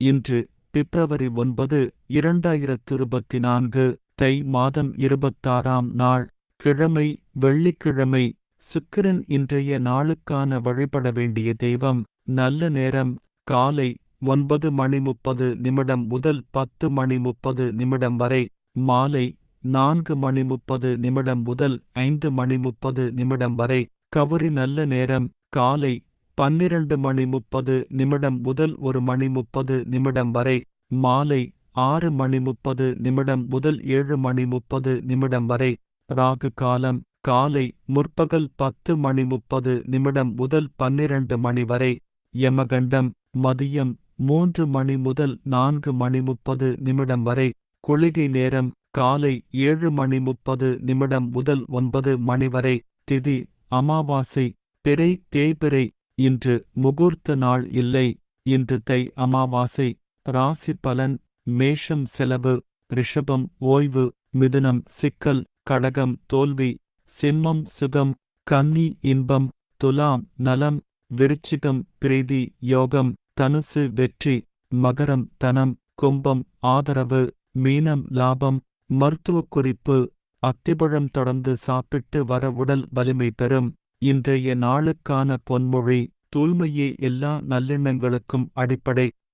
இன்று பிப்ரவரி ஒன்பது இரண்டாயிரத்து இருபத்தி நான்கு தை மாதம் இருபத்தாறாம் நாள் கிழமை வெள்ளிக்கிழமை சுக்கிரன் இன்றைய நாளுக்கான வழிபட வேண்டிய தெய்வம் நல்ல நேரம் காலை ஒன்பது மணி முப்பது நிமிடம் முதல் பத்து மணி முப்பது நிமிடம் வரை மாலை நான்கு மணி முப்பது நிமிடம் முதல் ஐந்து மணி முப்பது நிமிடம் வரை கவுரி நல்ல நேரம் காலை பன்னிரண்டு மணி முப்பது நிமிடம் முதல் ஒரு மணி முப்பது நிமிடம் வரை மாலை ஆறு மணி முப்பது நிமிடம் முதல் ஏழு மணி முப்பது நிமிடம் வரை ராகு காலம் காலை முற்பகல் பத்து மணி முப்பது நிமிடம் முதல் பன்னிரண்டு மணி வரை யமகண்டம் மதியம் மூன்று மணி முதல் நான்கு மணி முப்பது நிமிடம் வரை குளிகை நேரம் காலை ஏழு மணி முப்பது நிமிடம் முதல் ஒன்பது மணி வரை திதி அமாவாசை பிறை தேய்பிறை இன்று முகூர்த்த நாள் இல்லை. இன்று தை அமாவாசை. ராசி பலன். மேஷம் செலவு. ரிஷபம் ஓய்வு. மிதுனம் சிக்கல். கடகம் தோல்வி. சிம்மம் சுகம். கன்னி இன்பம். துலாம் நலம். விருச்சிகம் பிரீதி யோகம். தனுசு வெற்றி. மகரம் தனம். கும்பம் ஆதரவு. மீனம் லாபம். மருத்துவக் குறிப்பு. அத்திபழம் தொடர்ந்து சாப்பிட்டு வர உடல் வலிமை பெறும். இன்றைய நாளுக்கான பொன்மொழி தூய்மையே எல்லா நல்லெண்ணங்களுக்கும் அடிப்படை.